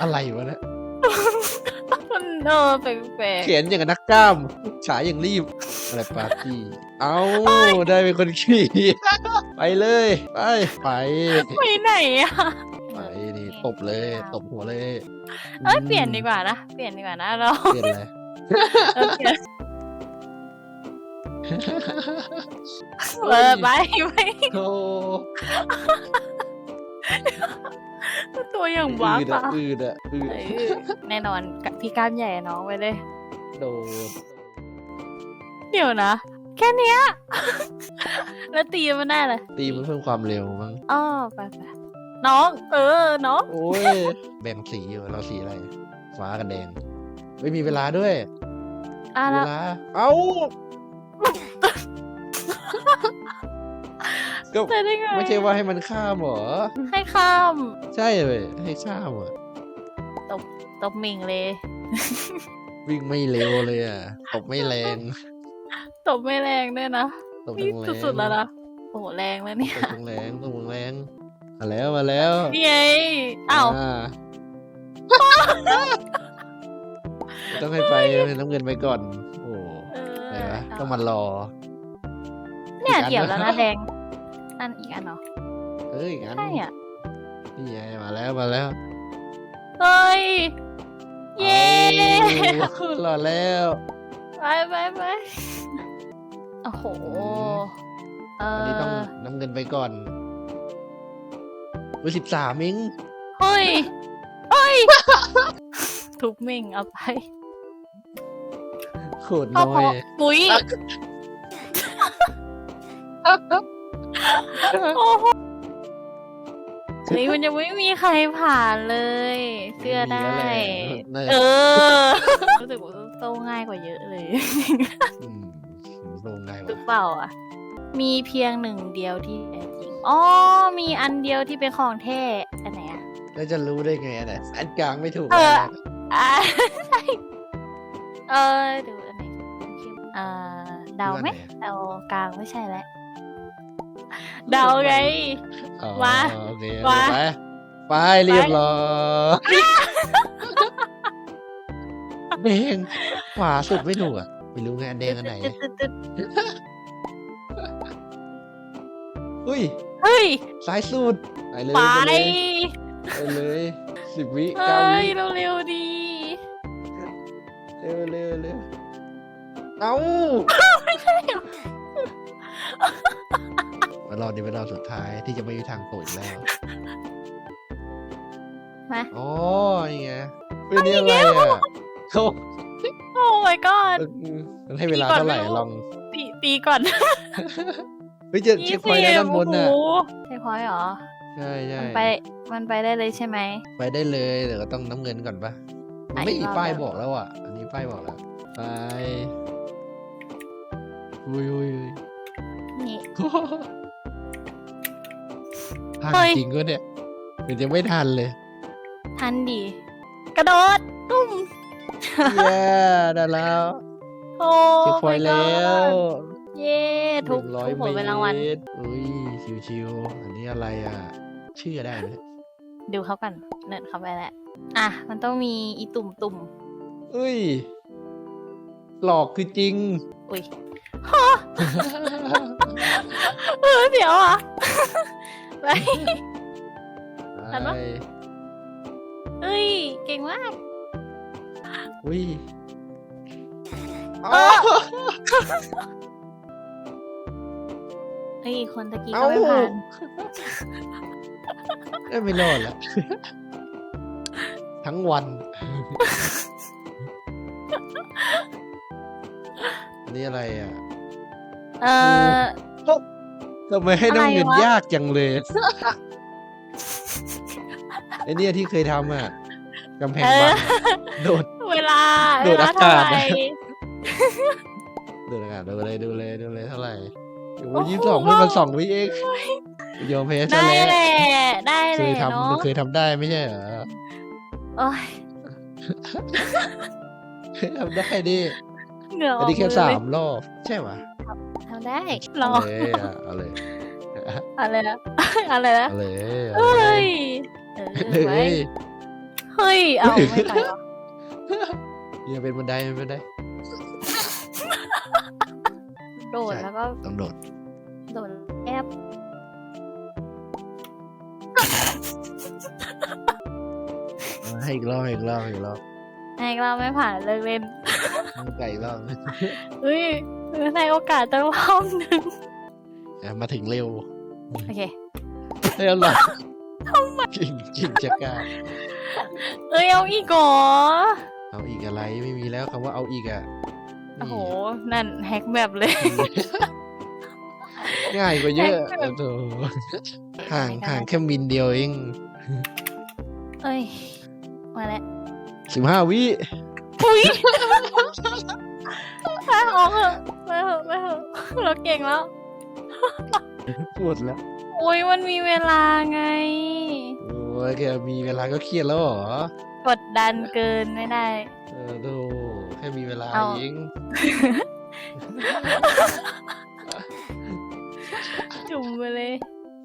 อะไรวะเนี่ยมันเออแปลกเขียนอย่างกับนักกล้าม ฉายอย่างรีบ อะไรปาร์ตี้ เอาได้เป็นคนขี่ ไปเลย ไป ไป ๆไปไหนอะไปนี่ตบเลย ตบหัวเลยเอ้ยเปลี่ยนดีกว่านะเปลี่ยนดีกว่านะเราเปลี่ยนอะไรเออเปลี่ยนเออไปไปโอ้ ตัวอย่างบ้าอืดปะอะอืดอะอืดเออแน่นอนกับพี่กล้ามใหญ่อะน้องไปเลย โดดเดี๋ยวนะ แค่เนี้ย แล้วตีมันได้เลยตีมันเพิ่มความเร็วมั้งอ้อไปไปน้อง เออ น้อง โอ้ย แบ่งสีอยู่เราสีอะไร ฟ้ากับแดง ไม่มีเวลาด้วยอะเวแล้วลา เอ้า ก็จะได้ไงไม่ใช่ว่าให้มันข้ามเหรอ ให้ข้ามใช่เลยให้ข้ามเหรอตบหมิงเลย วิ่งไม่เร็วเลยอะตบไม่แรงตบไม่แรงด้วยนะตบนี่แรงสุดๆแล้วนะโอ้โหแรงแล้วเนี่ยตบแรงตบแรงมาแล้วมาแล้วนี่ไงอ้าวอ่ต้องให้ไปน้ำเงินไปก่อน โอ้เอออะไรวะเอาต้องมารอ เนี่ยอีกอันเกี่ยวแล้วนะนะแดง นั่นอีกอันเหรอเอ้ยงั้นใช่อะนี่ไงมาแล้วมาแล้วเฮ้ย เย้เอารอดแล้ว ไปไปไปโอ้โห เออันอนี้ต้องน้ำเงินไปก่อนเบอร์สิบสามเองเฮ้ยเฮ้ย ทุกเม่งเอาไปโคตรเอาน้พออย ปุ๋ยโอ้โห เฮ้ยมันยังไม่มีใครผ่านเลย เชื่อได้น่าเอจะอรู้สึกว่าโตง่ายกว่าเยอะเลยอืมลงไงหรือวะเปล่าอะ มีเพียงหนึ่งเดียวที่แท้จริงอ๋อมีอันเดียวที่เป็นของแท้อันไหนอะ แล้วจะรู้ได้ไงอะเนี่ยอันกลางไม่ถูกเออนะอ่าใช่เออดูอันไหนเข้มๆอ่าเดาไหมเดากลางไม่ใช่แล้ว เดาไง อ๋อมาโอเคมา ไปไปเรียบร้อยแดงขวาสุดไม่ถูกอะไม่รู้ไงอันแดงอันไหนตึ๊ดตึ๊ดตึ๊ดอุ้ยเฮ้ยซ้ายสุดไปเลยไปไปเลยไปเลยสิบวิเก้าเฮ้วิ ยเร็วๆดีเร็วเร็วเร็วเอ้า มารอบนี้เป็นรอบสุดท้ายที่จะไม่มีทางโตอีกแล้วมาอ๋อนี่ไงเป็นนี่อะไรอะเขาโอ้ my god มันให้เวลาตีก่อนเท่าไหร่ไม่รู้ลองตีตีก่อนเฮ้ยเจอเช็คพอยต์ด้านบนน่ะโอ้โหเช็คพอยต์เหรอใช่ใช่มันไปมันไปได้เลยใช่ไหมไปได้เลยเดี๋ยวก็ต้องน้ำเงินก่อนปะมันไม่อะอีมีกรอบป้ายแล้วบอกแล้วอะ อันนี้ป้ายบอกแล้วไปอุ้ยอุ้ยอุ้ยนี่ ทันเฮ้ย จริงก็เนี่ยเดี๋ยวจะไม่ทันเลยทันดี กระโดดตุ้มเย้ได้แล้วโอ้ เช็คพอยต์ my แล้ว god เย้ทุกร้อยทุกเมหัวตรเป็นรางวัลอุ้ยชิวๆอันนี้อะไรอะชื่อได้ไหมดูเขากันเนิร์ดเข้าไปแล้วอะ มันต้องมีอีตุ่มตุ่มอุ้ย หลอกคือจริง ๆอุ้ยฮะเออเดี๋ยวอะ ไป ทันปะไปเฮ้ย เก่งมาก อุ้ยเออเฮ้ย คนตะกี้เอ้าก็ไม่ผ่านได้ไม่รอดละ ทั้งวันอันนี่อะไรอะ เออ ทำไมให้น้ำเงินอะไรวะยากจังเลยไอเนี่ยที่เคยทำอะกำแพงเอบ้าอนโดด เวลาโดเวดลาอากาเท่าศไหร่ดูนะดูเลยดูเลยดูเลยเท่าไหร่โอ้โอ้ยโหยี่สิบสองเพิ่งมาสองวิเองยอมแพ้ซะได้แล้วแหละได้เคเลยยเนาะทำเคยทำได้ไม่ใช่เหรอโอ้ยเคยทำได้ดิ เหงื่อออัอนกนี้แค่มือสาเลยมรอบ ใช่ปะ ทำได้ลองเอาเลยอะเอาเลยอะไรนะอะไรนะเอาเลยเอ้ยเออเลไปยเฮ้ยเอาไม่ตายหรออย่าเป็นบันไดเป็นบันไดโดดใช่แล้วก็ต้องโดดโดดแอบเอาให้อีกรอบให้อีกรอบให้อีกรอบ ไอ้เราไม่ผ่านเลิกเล่นให้ไก่อีกรอบเฮ้ยในโอกาสตั้งรอบหนึ่งอะมาถึงเร็ว โอเคเฮ้ยอะไรกิ่งกิ่งจะกล้าเอ้ยเอาอีกเหรอเอาอีกอะไรไม่มีแล้วคำว่าเอาอีกอะโอ้โห นั่นแฮกแบบเลยนี่ง่ายกว่าเยอะแฮกแบบโอ้โหห่างห่างแค่มิลเดียวเอง เอ้ย มาแล้ว สิบห้าวิอุ้ยไปออกเถอะไปเถอะไปเถอะเราเก่งแล้ว ปวดแล้วอุ้ยมันมีเวลาไง โอ้ยแกมีเวลาก็เครียดแล้วเหรอกดดันเกินไม่ได้ เออโธ่แค่มีเวลาเอา เอง